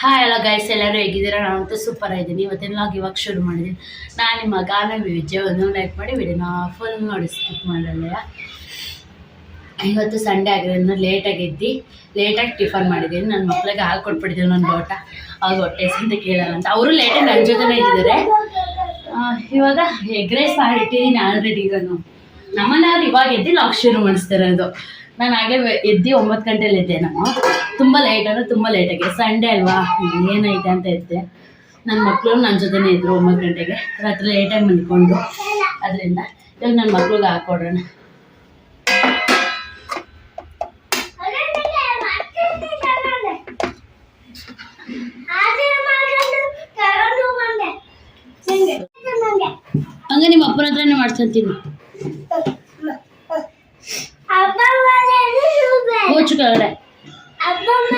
Hi ಎಲ್ಲ guys ಎಲ್ಲರೂ ಹೇಗಿದ್ದೀರಾ? ನಾನಂತೂ ಸೂಪರ್ ಆಗಿದ್ದೀನಿ ಇವತ್ತಿನ ಲಾಗ್ ಇವಾಗ ಶುರು ಮಾಡಿದ್ದೀನಿ. ನಾನು ನಿಮ್ಮ ಗಾನ ವಿಜಯ ಒಂದು ಲೈಕ್ ಮಾಡಿ. ವಿಡಿಯೋನ ಫುಲ್ ನೋಡಿ ಸ್ಕಿಪ್ ಮಾಡಲ್ಲ ಇವತ್ತು ಸಂಡೇ ಆಗಿರೋದ್ರಿಂದ ಲೇಟಾಗಿ ಎದ್ದು ಲೇಟಾಗಿ ಟಿಫನ್ ಮಾಡಿದ್ದೀನಿ. ನನ್ನ ಮಕ್ಳಿಗೆ ಹಾಲು ಕೊಟ್ಬಿಟ್ಟಿದ್ದೀನಿ ನನ್ನ ಲೋಟ. ಅವ್ರು ಹೊಟ್ಟೆ ಅಂತ ಕೇಳಲ್ಲ ಅಂತ. ಅವರು ಲೇಟಾಗಿ ನನ್ನ ಜೊತೆನೇ ಇದ್ದಿದ್ದಾರೆ ಇವಾಗ ಎಗ್ ರೈಸ್ ಮಾಡಿಟ್ಟಿದ್ದೀನಿ ಆಲ್ರೆಡಿ ನಾನು ನಮ್ಮನೆಯವ್ರು ಇವಾಗ ಎದ್ದು ಲಾಗ್ ಶುರು ಮಾಡಿಸ್ತಾರೆ ಅದು. ನಾನು ಹಾಗೆ ಎದ್ದು ಒಂಬತ್ತು ಗಂಟೆಲಿ ಇದ್ದೆ ನಾನು. ತುಂಬ ಲೇಟ್ ಅಂದರೆ ತುಂಬ ಲೇಟಾಗಿ ಸಂಡೇ ಅಲ್ವಾ? ಏನೈತೆ ಅಂತ ಇದ್ದೆ ನನ್ನ ಮಕ್ಕಳು ನನ್ನ ಜೊತೆನೇ ಇದ್ದರು ಒಂಬತ್ತು ಗಂಟೆಗೆ. ರಾತ್ರಿ ಲೇಟಾಗಿ ಮಲ್ಕೊಂಡು ಅದರಿಂದ ಇವಾಗ ನನ್ನ ಮಕ್ಳಿಗೆ ಹಾಕ್ಕೊಡೋಣ ಹಂಗ ನಿಮ್ಮ ಅಪ್ಪನ ಹತ್ರನೇ ಮಾಡ್ಸಂತೀನಿ ಕೆಳಗಡೆ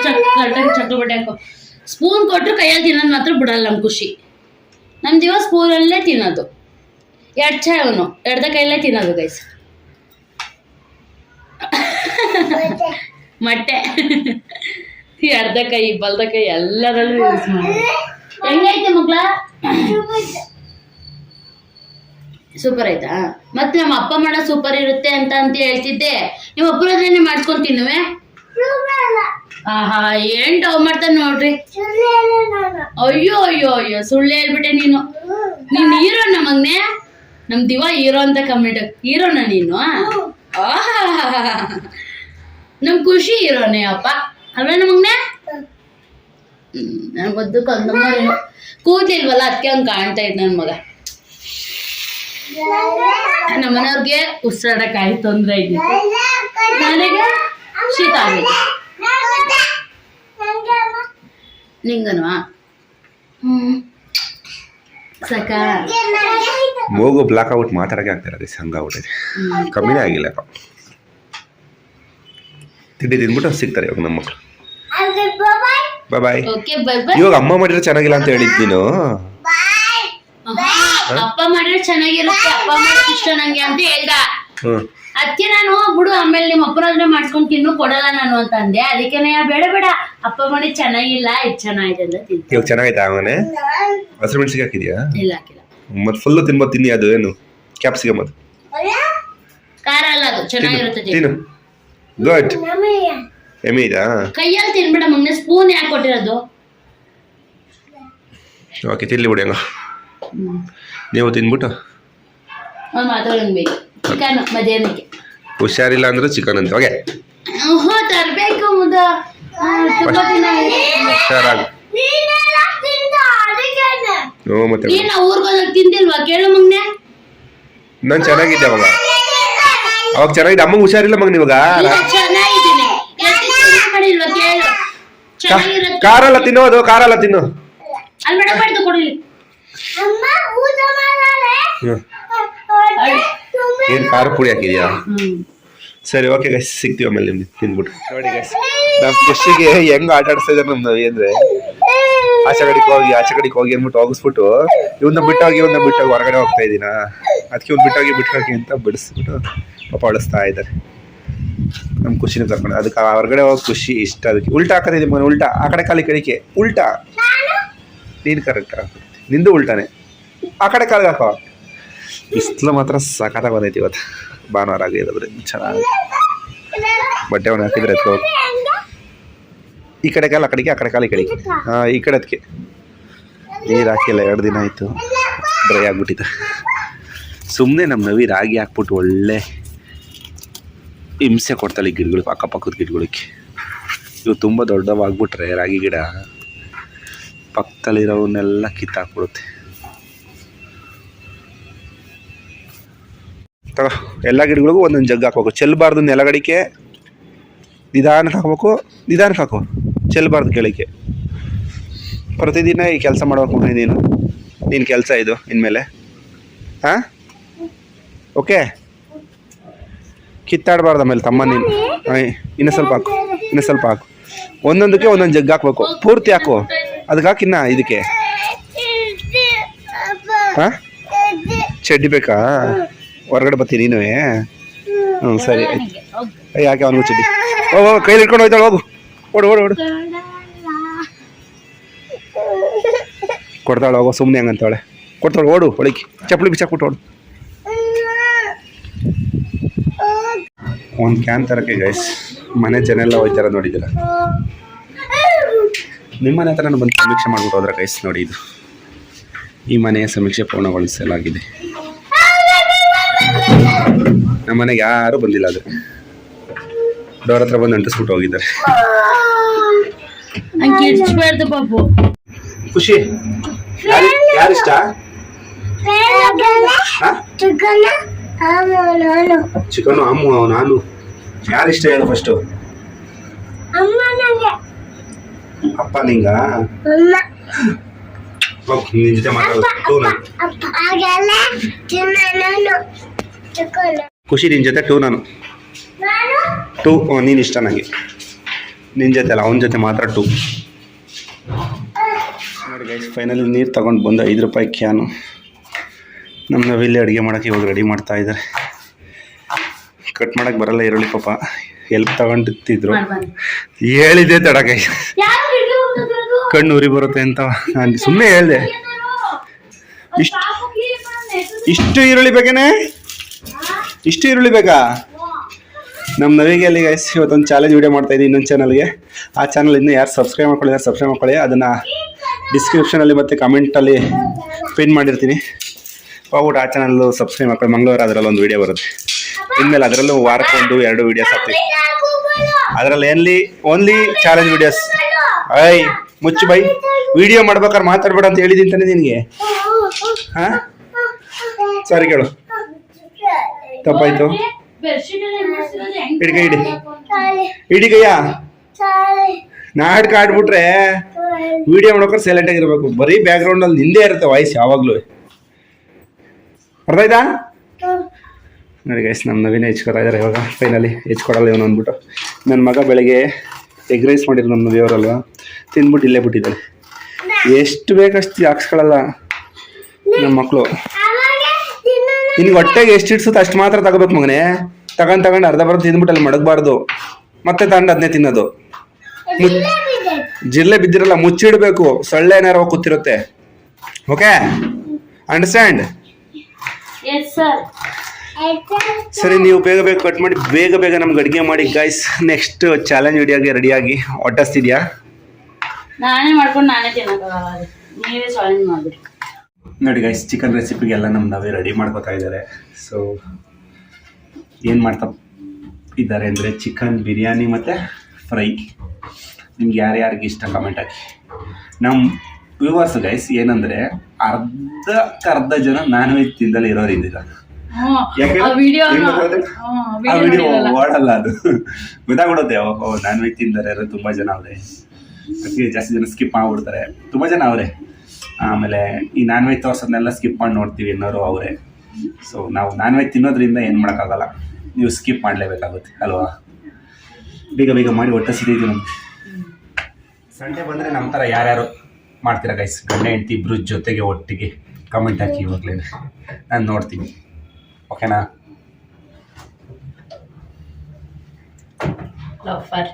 ಚಟ್ಟು ಕರೆಕ್ಟಾಗಿ ಚಕ್ರ ಬಟ್ಟೆ ಹಾಕೋ. ಸ್ಪೂನ್ ಕೊಟ್ಟರು ಕೈಯಲ್ಲಿ ತಿನ್ನೋದು ಮಾತ್ರ ಬಿಡಲ್ಲ ನಮ್ಮ ಖುಷಿ. ನಮ್ಮ ಜೀವ ಸ್ಪೂನಲ್ಲೇ ತಿನ್ನೋದು. ಎರಡು ಚಾಯ್ ಅವನು ಎಡ್ದ ಕೈಯಲ್ಲೇ ತಿನ್ನೋದು ಗೈಸ್ ಮೊಟ್ಟೆ. ಅರ್ಧ ಕೈ ಬಲ್ದ ಕೈ ಎಲ್ಲರಲ್ಲೂ ಯೂಸ್ ಮಾಡಿ ಹೆಂಗೈತೆ ಮಕ್ಳ? ಸೂಪರ್ ಆಯ್ತಾ? ಮತ್ತೆ ನಮ್ಮ ಅಪ್ಪ ಮಾಡೋ ಸೂಪರ್ ಇರುತ್ತೆ ಅಂತ ಅಂತ ಹೇಳ್ತಿದ್ದೆ. ನಿಮ್ಮ ಅಪ್ಪನ ಹತ್ರನೇ ಮಾಡ್ಕೊಂಡ್ ತಿನ್ನುವೆ? ಆಹಾ, ಏನ್ ಟವ್ ಮಾಡ್ತಾನೆ ನೋಡ್ರಿ? ಅಯ್ಯೋ ಅಯ್ಯೋ ಅಯ್ಯೋ, ಸುಳ್ಳು ಹೇಳ್ಬಿಟ್ಟೆ ನೀನು. ನೀನ್ ಹೀರೋನ ಮಗ್ನೆ? ನಮ್ ದಿವ ಹೀರೋ ಅಂತ ಕಮೆಂಟ್ ಹೀರೋನ ನೀನು ನಮ್ ಖುಷಿ ಹೀರೋನೇ ಅಪ್ಪ. ಅಲ್ವ ನಮಗ್ನೆ ನನ್ ಬದ್ದು ಕಂದ ಕೂತಿಲ್ವಲ್ಲ ಅದಕ್ಕೆ ಹಂಗ್ ಕಾಣ್ತಾ ಇದ್ ನನ್ ಮಗ. ನಮ್ಮನೆಯವ್ರಿಗೆ ಉಸಿರಾಡಕ್ಕಾಗಿ ತೊಂದ್ರೆ ಇದ್ದಿತ್ತು ನನಗೆ ಶೀತ ಆಗಿತ್ತು ನಿಂಗನವಾ? ಹ್ಮ್. ಸಾಕ? ಮೂಗು ಬ್ಲಾಕ್ ಔಟ್ ಮಾತಾಡಕ್ಕೆ ಆಗ್ತಾ ಇರೋದು ಸಂಘ ಆಗ್ಬಿಟ್ಟಿದೆ. ಕಮ್ಮಿನೇ ಆಗಿಲ್ಲ. ತಿಂಡಿ ತಿಂದ್ಬಿಟ್ಟು ಸಿಗ್ತಾರೆ ಇವಾಗ ನಮ್ಮ ಮಕ್ಕಳು ಬಾಯ್ ಇವಾಗ ಅಮ್ಮ ಮಾಡಿದ್ರೆ ಚೆನ್ನಾಗಿಲ್ಲ ಅಂತ ಹೇಳಿದ್ ನೀನು. ಅಪ್ಪ ಮಾಡಿದ್ರೆ ಚೆನ್ನಾಗಿರುತ್ತೆ ಅಪ್ಪ ಮಾಡಿದ್ರೆ ಇಷ್ಟ ನಂಗೆ ಅಂತ ಹೇಳ್ದ. ಹ್ಮ್. ಅದಕ್ಕೆ ನಾನು ಬಿಡು ಆಮೇಲೆ ನಿಮ್ಮ ಅಪ್ಪನ ಮಾಡ್ಸ್ಕೊಂಡು ಮಾಡ್ಕೊಂಡು ತಿನ್ನು ಕೊಡಲ್ಲ ನಾನು ಅಂತ ಅಂದೆ. ಅದಕ್ಕೆ ಬೇಡ ಬೇಡ. ಅಪ್ಪ ಮಾಡಿ ಚೆನ್ನಾಗಿಲ್ಲ ಇದು ಚೆನ್ನಾಗಿದೆ ಅಂತ ತಿಂತ ಇವಾಗ ಚೆನ್ನಾಗೈತಾ ಅವನೇ ಹಸಿರು ಮೆಣಸಿಗೆ ಹಾಕಿದ್ಯಾ? ಇಲ್ಲ ಹಾಕಿಲ್ಲ. ಮತ್ತೆ ಫುಲ್ಲು ತಿನ್ಬೋದು ತಿನ್ನಿ ಅದು ಏನು? ಕ್ಯಾಪ್ಸಿಕಮ್ ಅದು. ಖಾರ ಅಲ್ಲ ಅದು ಚೆನ್ನಾಗಿರುತ್ತೆ ತಿನ್ನು. ತಿನ್ನು. ಗುಡ್ ಎಮ್ಮೆ ಇದಾ ಕೈಯಲ್ಲಿ ತಿನ್ಬೇಡ ಮಗ್ನೆ ಸ್ಪೂನ್ ಯಾಕೆ ಕೊಟ್ಟಿರೋದು? ಓಕೆ ತಿನ್ಲಿ ಬಿಡಿ ಹಂಗ. ನೀವು ತಿನ್ಬಿಟ್ಟು. ಒಂದು ಮಾತಾಡೋಣ ಬೇಕು ಚಿಕನ್ ಮಧ್ಯಾಹ್ನಕ್ಕೆ. ಹುಷಾರಿಲ್ಲ ಅಂದ್ರೆ ಚಿಕನ್ ಅಂತ. ಓಕೆ ಓಹೋ ತರಬೇಕು ಮುದ. ಹುಷಾರಾಗಿ. ಹ್ಞೂ ಮತ್ತೆ ನೀನ್ ಊರ್ಗ್ ಹೋದಾಗ ತಿಂದಿಲ್ವಾ? ಕೇಳು ಮಗ್ನೆ. ನಾನು ಚೆನ್ನಾಗಿದ್ದೆ ಅವಾಗ. ಅವಾಗ ಚೆನ್ನಾಗಿದೆ ಅಮ್ಮಂಗೆ ಹುಷಾರಿಲ್ಲ ಮಗನ ಇವಾಗ. ಚೆನ್ನಾಗಿದ್ದೀನಿ. ಮಾಡಿಲ್ವಾ ಕೇಳು. ಚೆನ್ನಾಗಿರುತ್ತೆ ಕಾರಲ್ಲ ತಿನ್ನೋದು ಕಾರೆಲ್ಲ ತಿನ್ನು. ಅಲ್ಲಿ ಬೇಡ. ಏನ್ ಖಾರ ಪುಡಿ ಹಾಕಿದ್ಯಾ? ಸರಿ ಓಕೆ ಗೈಸ್ ಸಿಗ್ತೀವಿ ಆಮೇಲೆ ನಿಮ್ಗೆ. ತಿಂದ್ಬಿಟ್ಟು ನೋಡಿ ಗೈಸ್ ನಮ್ಮ ಖುಷಿಗೆ ಹೆಂಗ್ ಆಟ ಆಡಿಸ್ತಾ ಇದಾರೆ ನಮ್ ಅಂದ್ರೆ? ಆಚೆ ಕಡೆಗೆ ಹೋಗಿ, ಆಚೆ ಕಡೆಗೆ ಹೋಗಿ ಅಂದ್ಬಿಟ್ಟು ಹೋಗಿಸ್ಬಿಟ್ಟು ಇವನ್ನ ಬಿಟ್ಟೋಗಿ ಇವನ್ನ ಬಿಟ್ಟೋಗಿ ಹೊರಗಡೆ ಹೋಗ್ತಾ ಇದೀನ? ಅದಕ್ಕೆ ಇವ್ನು ಬಿಟ್ಟೋಗಿ ಬಿಟ್ಟೋಗಿ ಅಂತ ಬಿಡಿಸ್ಬಿಟ್ಟು ಪಾಪ ಅಳಿಸ್ತಾ ಇದ್ದಾರೆ ನಮ್ ಖುಷಿನ ಕರ್ಕೊಂಡು ಅದಕ್ಕೆ ಹೊರಗಡೆ ಹೋಗಿ ಖುಷಿ ಇಷ್ಟ ಅದಕ್ಕೆ. ಉಲ್ಟಾ ಹಾಕತಿದ್ದೀವಿ ಮನೆ, ಉಲ್ಟಾ. ಆ ಕಡೆ ಕಾಲಿ ಕಡಿಕೆ ಉಲ್ಟಾ. ನೀನು ಕರೆಕ್ಟ್ ನಿಂದು ಉಲ್ಟಾನೆ. ಆ ಕಡೆ ಕಾಲಿಗೆ ಹಾಕೋ. ಬಿಸಿಲು ಮಾತ್ರ ಸಖತ್ತಾಗಿ ಬಂದೈತಿ ಇವತ್ತು. ಭಾನುವಾರ ಆಗಿರೋದ್ರೆ ಚೆನ್ನಾಗಿ. ಬಟ್ಟೆ ಹಾಕಿದ್ರೆ ಎತ್ಕೊ. ಈ ಕಡೆ ಕಾಲು, ಆ ಕಡೆಗೆ, ಆ ಕಡೆ ಕಾಲು, ಈ ಕಡೆಗೆ. ಹಾಂ ಈ ಕಡೆ ಅದಕ್ಕೆ. ನೀರು ಹಾಕಿಲ್ಲ ಎರಡು ದಿನ ಆಯಿತು. ಡ್ರೈ ಆಗಿಬಿಟ್ಟಿದೆ. ಸುಮ್ಮನೆ ನಮ್ಮ ನವಿ ರಾಗಿ ಹಾಕ್ಬಿಟ್ಟು ಒಳ್ಳೆ ಹಿಂಸೆ ಕೊಡ್ತಾಳೆ ಗಿಡಗಳಿಗೆ, ಅಕ್ಕಪಕ್ಕದ ಗಿಡಗಳಿಗೆ. ಇವು ತುಂಬ ದೊಡ್ಡವಾಗ್ಬಿಟ್ರೆ ರಾಗಿ ಗಿಡ. ಪಕ್ಕದಲ್ಲಿರೋವನ್ನೆಲ್ಲ ಕಿತ್ತಾಕ್ಬಿಡುತ್ತೆ. ತಗೋ ಎಲ್ಲ ಗಿಡಗಳಿಗೂ ಒಂದೊಂದು ಜಗ್ ಹಾಕ್ಬೇಕು. ಚೆಲ್ಲಬಾರ್ದು ನೆಲಗಡಿಕೆ. ನಿಧಾನಕ್ಕೆ ಹಾಕ್ಬೇಕು, ನಿಧಾನಕ್ಕೆ ಹಾಕು ಚೆಲ್ಲಬಾರ್ದು ಕೆಳಿಕೆ ಪ್ರತಿದಿನ ಈ ಕೆಲಸ ಮಾಡ್ಬೇಕು ನೀನು. ನಿನ್ನ ಕೆಲಸ ಇದು ಇನ್ಮೇಲೆ. ಹಾಂ? ಓಕೆ? ಕಿತ್ತಾಡಬಾರ್ದು ಆಮೇಲೆ ತಮ್ಮ ನೀನು. ಇನ್ನೂ ಸ್ವಲ್ಪ ಹಾಕು. ಇನ್ನೂ ಸ್ವಲ್ಪ ಹಾಕು. ಒಂದೊಂದಕ್ಕೆ ಒಂದೊಂದು ಜಗ್ ಹಾಕ್ಬೇಕು. ಪೂರ್ತಿ ಹಾಕು. ಅದಕ್ಕೆ ಹಾಕಿನ್ನ ಇದಕ್ಕೆ. ಹಾಂ? ಚಡ್ಡಿ ಬೇಕಾ? ಹೊರಗಡೆ ಬರ್ತೀನಿ ನೀನು ಹ್ಞೂ ಸರಿ. ಆಯ್ತು ಯಾಕೆ ಅವನಿಗೂ ಚಡ್ಡಿ? ಓ ಹೋಗು ಕೈಲಿ ಇಟ್ಕೊಂಡು ಹೋಯ್ತಾಳೆ ಹೋಗು. ಓಡು ಓಡು ಓಡು. ಕೊಡ್ತಾಳೆ ಹೋಗೋ ಸುಮ್ಮನೆ ಹಂಗಂತಾಳೆ ಕೊಡ್ತಾಳೆ ಓಡು ಒಳಗೆ ಚಪ್ಪಲಿ ಬಿಚ್ಚಾಕ್ಬಿಟ್ಟು ಓಡು. ಒಂದು ಕ್ಯಾನ್ ತರಕ್ಕೆ ಗೈಸ್ ಮನೆ ಜನ ಎಲ್ಲ ಹೋಯ್ತಾರ ನೋಡಿದ್ದೀರ ನಿಮ್ಮ ಮನೆ ಹತ್ರ ನಾನು ಬಂದು ಸಮೀಕ್ಷೆ ಮಾಡ್ಬಿಟ್ಟು ಹೋದ್ರೆ ಗೈಸ್ ನೋಡಿ ಇದು. ಈ ಮನೆಯ ಸಮೀಕ್ಷೆ ಪೂರ್ಣಗೊಳಿಸಲಾಗಿದೆ. ನಮ್ಮ ಮನೆಗೆ ಯಾರೂ ಬಂದಿಲ್ಲ ಅದು. ಡೋರ್ ಹತ್ರ ಬಂದು ಅಂಟಿಸ್ಬಿಟ್ಟು ಹೋಗಿದ್ದಾರೆ ಹಂಗೆ ಕಿರ್ಚ್ಬಾರ್ದು ಬಾಬು ಖುಷಿ ಯಾರಿಷ್ಟ ಚಿಕನು ಅಮ್ಮ ನಾನು ಯಾರಿಷ್ಟ ಹೇಳು ಫಸ್ಟು ಅಪ್ಪ ನಿಂಗ ಹೋಗ್, ನಿನ್ ಜೊತೆ ಮಾತಾಡೋದು ಟೂ ನಾನು ಖುಷಿ ನಿನ್ ಜೊತೆ ಟೂ ನಾನು ಟೂ ನೀನು ಇಷ್ಟ ನನಗೆ ನಿನ್ನ ಜೊತೆ ಅಲ್ಲ ಅವನ ಜೊತೆ ಮಾತ್ರ ಟೂ. ನೋಡಿ ಗೈಸ್ ಫೈನಲಿ ನೀರು ತಗೊಂಡು ಬಂದು ಐದು ರೂಪಾಯಿ ಕ್ಯಾನು. ನಮ್ಮ ನಾವಿಲ್ಲಿ ಅಡುಗೆ ಮಾಡೋಕ್ಕೆ ಇವಾಗ ರೆಡಿ ಮಾಡ್ತಾ ಇದ್ದಾರೆ ಕಟ್ ಮಾಡೋಕ್ಕೆ ಬರಲ್ಲ ಈರುಳ್ಳಿ ಪಾಪ. ಎಲ್ಪ್ ತಗೊಂಡಿತ್ತಿದ್ರು ಹೇಳಿದೆ ತಡ ಗೈಸ್? ಕಣ್ಣು ಉರಿ ಬರುತ್ತೆ ಅಂತ ನಾನು ಸುಮ್ಮನೆ ಹೇಳಿದೆ. ಇಷ್ಟು ಇಷ್ಟು ಈರುಳ್ಳಿ ಬೇಕೇನೆ? ಇಷ್ಟು ಈರುಳ್ಳಿ ಬೇಕಾ? ನಮ್ಮ ನವಿಗೆ ಅಲ್ಲಿ ಗೈಸ್ ಇವತ್ತೊಂದು ಚಾಲೆಂಜ್ ವೀಡಿಯೋ ಮಾಡ್ತಾ ಇದ್ದೀನಿ ಇನ್ನೊಂದು ಚಾನಲ್ಗೆ ಆ ಚಾನಲ್ ಇನ್ನೂ ಯಾರು ಸಬ್ಸ್ಕ್ರೈಬ್ ಮಾಡ್ಕೊಳ್ಳಿ ಸಬ್ಸ್ಕ್ರೈಬ್ ಮಾಡ್ಕೊಳ್ಳಿ, ಅದನ್ನು ಡಿಸ್ಕ್ರಿಪ್ಷನಲ್ಲಿ ಮತ್ತು ಕಮೆಂಟಲ್ಲಿ ಪಿನ್ ಮಾಡಿರ್ತೀನಿ. ಹೋಗ್ಬಿಟ್ಟು ಆ ಚಾನಲ್ಲು ಸಬ್ಸ್ಕ್ರೈಬ್ ಮಾಡ್ಕೊಳ್ಳಿ, ಮಂಗಳವಾರ ಅದರಲ್ಲಿ ಒಂದು ವೀಡಿಯೋ ಬರುತ್ತೆ. ಇನ್ಮೇಲೆ ಅದರಲ್ಲೂ ವಾರಕ್ಕೆ ಒಂದು, ಎರಡು ವಿಡಿಯೋಸ್ ಹಾಕ್ತೀವಿ ಅದರಲ್ಲಿ ಏನ್ಲಿ ಓನ್ಲಿ ಚಾಲೆಂಜ್ ವೀಡಿಯೋಸ್ ಐ ಮುಚ್ಚು ಬೈ ವಿಡಿಯೋ ಮಾಡ್ಬೇಕಾದ್ರೆ ಮಾತಾಡ್ಬೇಡ ಅಂತ ಹೇಳಿದ್ದೀನಿ ತಾನೆ ನಿನಗೆ. ಹಾಂ? ಸರಿ ಕೇಳು. ತಪ್ಪಾಯ್ತು. ಹಿಡ್ಕ ಹಿಡಿ. ಇಡೀ ಕೈಯ ನಾಟಕ ಆಡ್ಬಿಟ್ರೆ ವಿಡಿಯೋ ಮಾಡೋಕೆ ಸೈಲೆಂಟ್ ಆಗಿರ್ಬೇಕು. ಬರೀ ಬ್ಯಾಕ್ ಗ್ರೌಂಡ್ ಅಲ್ಲಿ ನಿಂದೇ ಇರುತ್ತೆ ವಾಯ್ಸ್ ಯಾವಾಗಲೂ. ಅರ್ಥ ಆಯ್ತಾ? ನೋಡಿ ಗೈಸ್ ನಮ್ಮ ನವೀನ ಹೆಚ್ಕೊತಾ ಇದ್ದಾರೆ ಇವಾಗ. ಫೈನಲಿ ಹೆಚ್ಕೊಡಲ್ಲ ಇವನು ಅಂದ್ಬಿಟ್ಟು. ನನ್ನ ಮಗ ಬೆಳಗ್ಗೆ ಎಗ್ ರೈಸ್ ಮಾಡಿದ್ರು ನಮ್ಮ ನವಿಯವರಲ್ವ ತಿಂದ್ಬಿಟ್ಟು ಇಲ್ಲೇ ಬಿಟ್ಟಿದ್ದಾಳೆ. ಎಷ್ಟು ಬೇಕಷ್ಟು ಹಾಕ್ಸ್ಕೊಳ್ಳಲ್ಲ ನಮ್ಮ ಮಕ್ಕಳು ನಿನಗೆ ಹೊಟ್ಟೆಗೆ ಎಷ್ಟು ಇಡ್ಸುತ್ತೆ ಅಷ್ಟು ಮಾತ್ರ ತಗೋಬೇಕು ಮಗನೇ. ತಗೊಂಡು ತಗೊಂಡು ಅರ್ಧ ಬರ್ಧ ತಿಂದ್ಬಿಟ್ಟು ಅಲ್ಲಿ ಮಡಗಬಾರ್ದು. ಮತ್ತೆ ತಗೊಂಡು ಅದನ್ನೇ ತಿನ್ನೋದು. ಜಿಲ್ಲೆ ಬಿದ್ದಿರಲ್ಲ ಮುಚ್ಚಿಡಬೇಕು. ಸೊಳ್ಳೆ ಏನಾರು ಕೂತಿರುತ್ತೆ. Okay understand. ಸರಿ ನೀವು ಬೇಗ ಬೇಗ ಕಟ್ ಮಾಡಿ ಬೇಗ ಬೇಗ ನಮ್ಗೆ ಅಡುಗೆ ಮಾಡಿ ಗೈಸ್ ನೆಕ್ಸ್ಟ್ ಚಾಲೆಂಜ್ ವಿಡಿಯೋಗೆ ರೆಡಿಯಾಗಿ ಒಟ್ಟಿಸ್ತಿದ್ಯಾ ನಾನೇ ಮಾಡ್ಕೊಂಡು ನಾನೇ ತಿನ್ನೋಕ್ಕಾಗಲ್ಲ ನೀವೇ ಚಾಲೆಂಜ್ ಮಾಡ್ಬಿಡಿ. ನೋಡಿ ಗೈಸ್ ಚಿಕನ್ ರೆಸಿಪಿಗೆಲ್ಲ ನಮ್ಮ ನಾವೇ ರೆಡಿ ಮಾಡ್ಕೋತಾ ಇದ್ದಾರೆ ಸೊ ಏನು ಮಾಡ್ತಾ ಇದ್ದಾರೆ ಅಂದರೆ ಚಿಕನ್ ಬಿರಿಯಾನಿ ಮತ್ತು ಫ್ರೈ ನಿಮ್ಗೆ ಯಾರ್ಯಾರಿಗೆ ಇಷ್ಟ ಕಮೆಂಟ್ ಹಾಕಿ. ನಮ್ಮ ವ್ಯೂವರ್ಸ್ ಗೈಸ್ ಏನಂದರೆ ಅರ್ಧಕ್ಕರ್ಧ ಜನ ನಾನ್ ವೆಜ್ ತಿಂದಲ್ಲಿ ಇರೋರು ಇದ್ದಿದ್ದಾರೆ ಹ್ಮ್. ಯಾಕೆ? ಆ ವಿಡಿಯೋ ಓಡಲ್ಲ ಅದು. ಗೊತ್ತಾಗ್ಬಿಡುತ್ತೆ ನಾನ್ ವೆಜ್ ಯಾರು ತುಂಬ ಜನ ಅವರೇ. ಅದಕ್ಕೆ ಜಾಸ್ತಿ ಜನ ಸ್ಕಿಪ್ ಮಾಡ್ಬಿಡ್ತಾರೆ. ತುಂಬ ಜನ ಅವರೇ. ಆಮೇಲೆ ಈ ನಾನ್ ವೆಜ್ ತೋರ್ಸೋದನ್ನೆಲ್ಲ ಸ್ಕಿಪ್ ಮಾಡಿ ನೋಡ್ತೀವಿ ಅನ್ನೋರು ಅವರೇ. ಸೊ ನಾವು ನಾನ್ ವೆಜ್ ತಿನ್ನೋದ್ರಿಂದ ಏನು ಮಾಡೋಕ್ಕಾಗಲ್ಲ. ನೀವು ಸ್ಕಿಪ್ ಮಾಡಲೇಬೇಕಾಗುತ್ತೆ, ಅಲ್ವಾ? ಬೇಗ ಬೇಗ ಮಾಡಿ ಒಟ್ಟು ಸಿದ್ದೀವಿ ನಮ್ಗೆ. ಸಂಡೇ ಬಂದರೆ ನಮ್ಮ ಥರ ಯಾರ್ಯಾರು ಮಾಡ್ತೀರಾ ಗೈಸ್ ಗಂಡ, ಹೆಂಡತಿ ಇಬ್ಬರು ಜೊತೆಗೆ ಒಟ್ಟಿಗೆ ಕಮೆಂಟ್ ಹಾಕಿ ಇವಾಗಲೇ. ನಾನು ನೋಡ್ತೀನಿ. ಓಕೆನಾ ಲಫರ್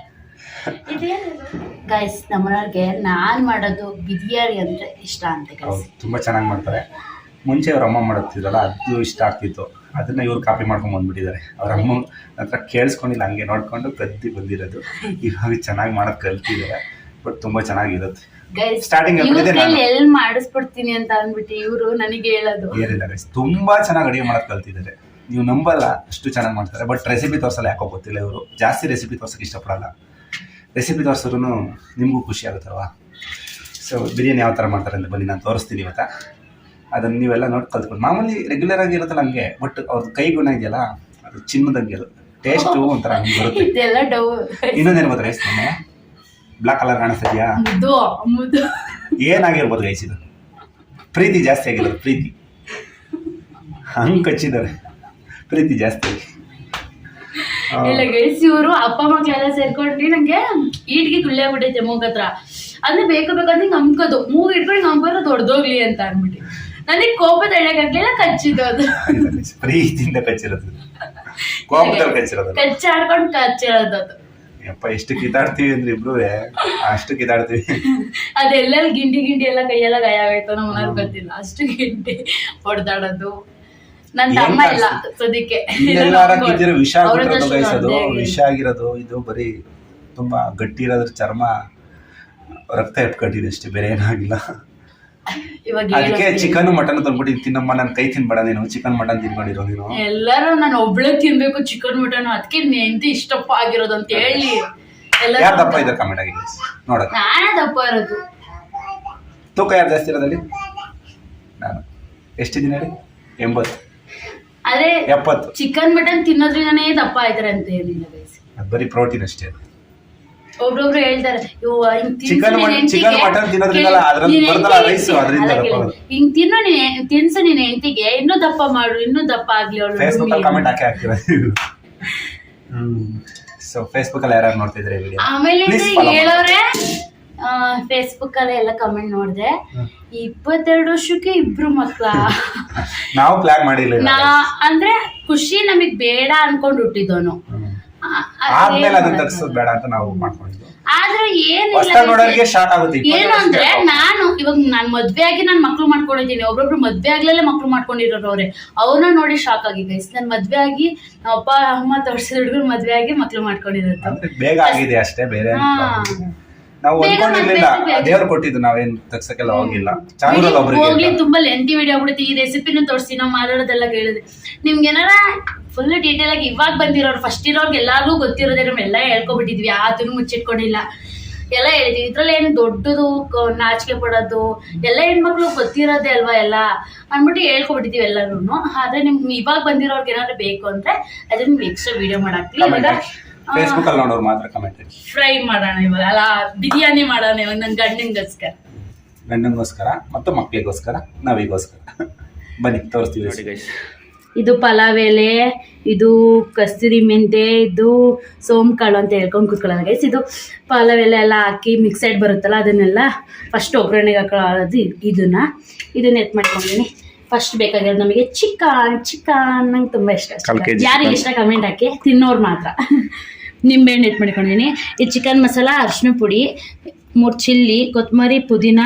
ಗೈಸ್ ನಮ್ಮನೆಯವ್ರಿಗೆ ನಾನು ಮಾಡೋದು ಬಿರಿಯಾನಿ ಅಂದ್ರೆ ಇಷ್ಟ ಅಂತ ಗೈಸ್ ತುಂಬ ಚೆನ್ನಾಗಿ ಮಾಡ್ತಾರೆ. ಮುಂಚೆ ಅವ್ರ ಅಮ್ಮ ಮಾಡುತ್ತಿದ್ರಲ್ಲ ಅದು ಇಷ್ಟ ಆಗ್ತಿತ್ತು. ಅದನ್ನ ಇವ್ರು ಕಾಪಿ ಮಾಡ್ಕೊಂಡು ಬಂದ್ಬಿಟ್ಟಿದ್ದಾರೆ. ಅವ್ರ ಅಮ್ಮ ಹತ್ರ ಕೇಳಿಸ್ಕೊಂಡಿಲ್ಲ ಹಂಗೆ ನೋಡ್ಕೊಂಡು ಕದ್ದಿ ಬಂದಿರೋದು. ಇವಾಗ ಚೆನ್ನಾಗಿ ಮಾಡೋದು ಕಲ್ತಿದ್ದಾರೆ. ಬಟ್ ತುಂಬ ಚೆನ್ನಾಗಿರುತ್ತೆ. ಸ್ಟಾರ್ಟಿಂಗ್. ಕೈಲಿ ಮಾಡಿಸ್ಬಿಡ್ತೀನಿ ಅಂತ ಅಂದ್ಬಿಟ್ಟು ಇವರು ನನಗೆ ಹೇಳೋದು. ಏನಿಲ್ಲ ಗೈಸ್ ತುಂಬ ಚೆನ್ನಾಗಿ ಅಡುಗೆ ಮಾಡೋದು ಕಲ್ತಿದ್ದಾರೆ. ನೀವು ನಂಬಲ್ಲ ಅಷ್ಟು ಚೆನ್ನಾಗಿ ಮಾಡ್ತಾರೆ. ಬಟ್ ರೆಸಿಪಿ ತೋರ್ಸಲ್ಲ ಯಾಕೋ ಗೊತ್ತಿಲ್ಲ ಇವರು. ಜಾಸ್ತಿ ರೆಸಿಪಿ ತೋರ್ಸಕ್ಕೆ ಇಷ್ಟಪಡಲ್ಲ. ರೆಸಿಪಿ ತೋರಿಸಿದ್ರು ನಿಮಗೂ ಖುಷಿ ಆಗುತ್ತಲ್ವಾ? ಸೊ ಬಿರಿಯಾನಿ ಯಾವ ಥರ ಮಾಡ್ತಾರೆ ಅಂತ ಬನ್ನಿ ನಾನು ತೋರಿಸ್ತೀನಿ ಇವತ್ತ. ಅದನ್ನು ನೀವೆಲ್ಲ ನೋಡಿ ಕಲ್ತ್ಕೊಂಡು ಮಾಮೂಲಿ ರೆಗ್ಯುಲರ್ ಆಗಿ ಇರುತ್ತಲ್ಲ ಹಂಗೆ ಬಟ್ ಅವ್ರದ್ದು ಕೈ ಗುಣ ಇದೆಯಲ್ಲ ಅದು ಚಿನ್ನದಂಗೆ ಟೇಸ್ಟು ಒಂಥರ ಹಂಗೆ ಬರುತ್ತೆ. ಇನ್ನೊಂದೇನು ಗೊತ್ತಾ ರೈಸ್ ಮೊನ್ನೆ ಬ್ಲಾಕ್ ಕಲರ್ ಕಾಣಿಸ್ತಿದ್ಯಾ? ಏನಾಗಿರ್ಬೋದು ರೈಸ್ ಇದು? ಪ್ರೀತಿ ಜಾಸ್ತಿ ಆಗಿರೋದು ಪ್ರೀತಿ. ಹಂಗೆ ಕಚ್ಚಿದ್ದಾರೆ. ಪ್ರೀತಿ ಜಾಸ್ತಿ. ಆಗಿ ಇಲ್ಲ ಗೈಸ್ ಇವರು ಅಪ್ಪ ಮಕ್ಳೆಲ್ಲ ಸೇರ್ಕೊಂಡ್ರಿ ನಂಗೆ ಈಟ್ಗೆ ಕುಳ್ಳಿ ಆಗ್ಬಿಟ್ಟೈತೆ ಮೂಗ್ ಹತ್ರ. ಅಂದ್ರೆ ಬೇಕು ಬೇಕಂದ್ರೆ ನಂಬ್ಕೋದು. ಮೂಗ್ ಇಟ್ಕೊಂಡು ಅಂಬೋದ್ರೆ ದೊಡ್ಡದೋಗ್ಲಿ ಅಂತ ಅನ್ಬಿಟ್ಟು. ನನಗೆ ಕೋಪ ತಡೆಯಕ್ಕಾಗ್ಲಿಲ್ಲ ಕಚ್ಚಿದ್ದು ಅದು ಪ್ರೀತಿಯಿಂದ ಕಚ್ಚಿರೋದು. ಕೋಪದಲ್ಲಿ ಕಚ್ಚಿರೋದು. ಕಚ್ಚಾಡ್ಕೊಂಡು ಕಚ್ಚಿರೋದು. ಅದು ಯಪ್ಪ ಎಷ್ಟು ಕಿತಾಡ್ತೀವಿ ಅಂದ್ರೆ ಇಬ್ರು ಅಷ್ಟು ಕಿತಾಡ್ತೀವಿ ಅದೆಲ್ಲ ಗಿಂಡಿ ಗಿಂಡಿ ಎಲ್ಲ ಕೈಯೆಲ್ಲ ಗಾಯ ಆಯ್ತು ನಮ್ಮ ಗೊತ್ತಿಲ್ಲ ಅಷ್ಟು ಗಿಂಡಿ ಹೊಡೆದಾಡೋದು. ನನ್ ತಮ್ಮ ಇಲ್ಲ ಕಾಣ್ಸುತ್ತೆ? ಸದ್ಯಕ್ಕೆ. ಇಲ್ಲೆಲ್ಲಾರ ಕಿದ್ದಿರೋ ವಿಷ guys ಅದು. ವಿಷ ಆಗಿರೋದು ಇದು ಬರೀ ತುಂಬಾ ಗಟ್ಟಿ ಇರೋದ್ರ ಚರ್ಮ ರಕ್ತ ಎಪ್ಕಟ್ಟಿದೆ ಅಷ್ಟೇ ಬೇರೆ ಏನಾಗಿಲ್ಲ ಇವಾಗ ಅದಕ್ಕೆ ಹೇಳೋದು ಚಿಕನ್ ಮಟನ್ ತಂದ್ಬಿಟ್ಟು ತಿನ್ನಮ್ಮ ನನ್ನ ಕೈ ತಿನ್ಬೇಡ ನೀನು ಚಿಕನ್ ಮಟನ್ ತಿನ್ಕೊಂಡಿರೋ ನೀನು. ಎಲ್ಲರೂ ನಾನು ಒಬ್ಳೆ ತಿನ್ಬೇಕು ಚಿಕನ್ ಮಟನ್ ಅದಕ್ಕೆ ಹೆಂಡತಿ ಇಷ್ಟಪ್ಪ ಆಗಿರೋದು ಅಂತ ಹೇಳಿ. ಎಲ್ಲರೂ ಯಾರು ದಪ್ಪ ಇದ್ದಾರೆ ಕಮೆಂಟ್ ಆಗಿದೆ ನೋಡೋದು ನಾನೇ ದಪ್ಪ ಇರೋದು. ತೂಕ ಯಾರು ಜಾಸ್ತಿ ಇರೋದಲ್ಲಿ ನಾನು. ಎಷ್ಟಿದ್ದೀನಿ ಹೇಳಿ ಎಂಬತ್ತು. ಆದ್ರೆ ಎಪ್ಪತ್ತು. ಚಿಕನ್ ಮಟನ್ ತಿನ್ನೋದ್ರಿಂದನೇ ದಪ್ಪ ಆಯ್ತಾರೆ ಅಂತ ಏನಿಲ್ಲ ಗೈಸ್ ಅದು ಬರೀ ಪ್ರೋಟೀನ್ ಅಷ್ಟೇ ಒಬ್ಬೊಬ್ರು ಒಬ್ರೊಬ್ರು ಹೇಳ್ತಾರೆ ಚಿಕನ್ ನಿನ್ ಮಟನ್- ಹೆಂಡ್ತಿಗೆ, ತಿನ್ನೋದ್ರಿಂದಲ್ಲ, ಅದ್ರಲ್ಲಿ ಬರ್ತಲ್ಲ rice, ಅದ್ರಿಂದ. ಹಿಂಗ್ ತಿನ್ನೋ ನೀನ್ ತಿನ್ಸು ನೀನ್ ಹೆಂಡತಿಗೆ. ಇನ್ನೂ ದಪ್ಪ ಮಾಡು ಇನ್ನೂ ದಪ್ಪ ಆಗ್ಲಿ ಅವಳು ಫೇಸ್ಬುಕ್ ಅಲ್ಲಿ ಕಮೆಂಟ್ ಹಾಕಿ ಹಾಕ್ತೀರ? ಸೊ ಫೇಸ್ಬುಕ್ ಅಲ್ಲಿ ಯಾರು ನೋಡ್ತಿದ್ರೆ ವಿಡಿಯೋ ಆಮೇಲೆ ಹೇಳೋರೆ ಫೇಸ್ಬುಕ್ ಅಲ್ಲಿ ಎಲ್ಲ ಕಮೆಂಟ್ ನೋಡಿದೆ. ಇಪ್ಪತ್ತೆರಡು ವರ್ಷಕ್ಕೆ ಇಬ್ರು ಮಕ್ಕಳ ನಾವು ಪ್ಲಾನ್ ಮಾಡಿಲ್ಲ ನಾ ಅಂದ್ರೆ ಖುಷಿ ನಮಗ್ ಬೇಡ ಅನ್ಕೊಂಡು ಹುಟ್ಟಿದವನು ಆದ್ಮೇಲೆ ಅದನ್ನ ತಗ್ಸೋದ್ ಬೇಡ ಅಂತ ನಾವು ಮಾಡ್ಕೊಂಡಿದ್ವಿ ಆದ್ರೆ ಏನಿಲ್ಲ ಏನು ಅಂದ್ರೆ ನಾನು ಇವಾಗ ನಾನ್ ಮದ್ವೆ ಆಗಿ ನಾನು ಮಕ್ಳು ಮಾಡ್ಕೊಂಡಿದ್ದೀನಿ. ಒಬ್ಬೊಬ್ರು ಮದ್ವೆ ಆಗ್ಲೆಲ್ಲ ಮಕ್ಳು ಮಾಡ್ಕೊಂಡಿರೋರು ಅವ್ರೆ. ಅವ್ರನ್ನ ನೋಡಿ ಶಾಕ್ ಆಗಿ ಗೈಸ್ ನನ್ ಮದ್ವೆ ಆಗಿ ಅಪ್ಪ ಅಮ್ಮ ತೋರ್ಸಿದ ಹುಡುಗರು ಮದ್ವೆ ಆಗಿ ಮಕ್ಳು ಮಾಡ್ಕೊಂಡಿರೋದು. ಬೇಗ ಆಗಿದೆ ಅಷ್ಟೇ ಬೇರೆ ನಾವು ಅನ್ಕೊಂಡಿರ್ಲಿಲ್ಲ. ದೇವ್ರು ಕೊಟ್ಟಿದ್ದು ನಾವೇನ್ ತಗ್ಸಕ್ಕೆಲ್ಲ ಹೋಗಿಲ್ಲ. ಚಾನಲ್ ಹೋಗ್ಲಿ. ತುಂಬಾ ಲೆಂತಿ ವಿಡಿಯೋ ಆಗ್ಬಿಡುತ್ತೆ. ಈ ರೆಸಿಪಿನ ತೋರಿಸಿ ನಾವು ಮಾತಾಡೋದೆಲ್ಲ ಹೇಳಿದೆ ನಿಮ್ಗೆ ಏನಾರ ಫುಲ್ ಡೀಟೇಲ್ ಆಗಿ ಇವಾಗ ಬಂದಿರೋರು ಫಸ್ಟ್ ಇರೋರ್ಗೆ ಎಲ್ಲಾರ್ಗೂ ಗೊತ್ತಿರೋದೇ ನಮ್ಮೆಲ್ಲ ಹೇಳ್ಕೊಬಿಟ್ಟಿದ್ವಿ. ಯಾವ್ದನ್ನು ಮುಚ್ಚಿಟ್ಕೊಂಡಿಲ್ಲ. ಎಲ್ಲ ಹೇಳಿದ್ವಿ. ಇದ್ರಲ್ಲಿ ಏನು ದೊಡ್ಡದು ಕ- ನಾಚಿಕೆ ಪಡೋದು ಎಲ್ಲ ಹೆಣ್ಮಕ್ಳು ಗೊತ್ತಿರೋದೇ ಅಲ್ವಾ ಎಲ್ಲ ಅಂದ್ಬಿಟ್ಟು ಹೇಳ್ಕೊಬಿಟ್ಟಿದ್ವಿ ಎಲ್ಲರೂ ಆದ್ರೆ ನಿಮ್ಗೆ ಇವಾಗ ಬಂದಿರೋರ್ಗೆ ಏನಾದ್ರು ಬೇಕು ಅಂದ್ರೆ ಅದನ್ನ ಎಕ್ಸ್ಟ್ರಾ ವಿಡಿಯೋ ಮಾಡಾಕ್ಲಿ Comment ಇವಾಗ ಹಾಕಿ. ಫೇಸ್ಬುಕ್ ಅಲ್ಲಿ ನೋಡೋರು ಮಾತ್ರ ಕಮೆಂಟ್ ಫ್ರೈ ಮಾಡೋಣ ಇವಾಗ. ಅಲ್ಲ ಬಿರಿಯಾನಿ ಮಾಡೋಣ ಇವಾಗ ನನ್ನ ಗಂಡನಿಗೋಸ್ಕರ. ಗಂಡನಿಗೋಸ್ಕರ ಮತ್ತು ಮಕ್ಕಳಿಗೋಸ್ಕರ ನಾವಿಗೋಸ್ಕರ. ಬನ್ನಿ ತೋರಿಸ್ತೀವಿ. ನೋಡಿ ಗೈಸ್ ಇದು ಪಲಾವ್ ಎಲೆ ಇದು ಕಸ್ತೂರಿ ಮೆಂತೆ ಇದು ಸೋಂಕಾಳು ಕಾಳು ಅಂತ ಹೇಳ್ಕೊಂಡು ಕೂತ್ಕೊಳ್ಳೋಣ ಗೈಸ್ ಇದು ಪಲಾವ್ ಎಲೆ ಎಲ್ಲ ಹಾಕಿ ಮಿಕ್ಸೈಡ್ ಬರುತ್ತಲ್ಲ ಅದನ್ನೆಲ್ಲ ಫಸ್ಟ್ ಒಗ್ಗರಣೆಗೆ ಹಾಕೊಳ್ಳೋದು ಇದನ್ನ. ಇದನ್ನ ಎತ್ ಮಾಡ್ಕೊಂಡಿದ್ದೀನಿ ಫಸ್ಟ್ ಬೇಕಾಗಿರೋದು ನಮಗೆ ಚಿಕನ್ ಚಿಕನ್ ನಂಗೆ ತುಂಬ ಇಷ್ಟ. ಯಾರಿಗೆ ಇಷ್ಟ ಕಮೆಂಟ್ ಹಾಕಿ ತಿನ್ನೋರು ಮಾತ್ರ. ನಿಂಬೆಹಣ್ಣು ಇಟ್ಟು ಮಾಡ್ಕೊಂಡಿದ್ದೀನಿ ಈ ಚಿಕನ್ ಮಸಾಲ ಅರಿಶಿನ ಪುಡಿ ಮೂರು ಚಿಲ್ಲಿ ಕೊತ್ತಂಬರಿ ಪುದೀನ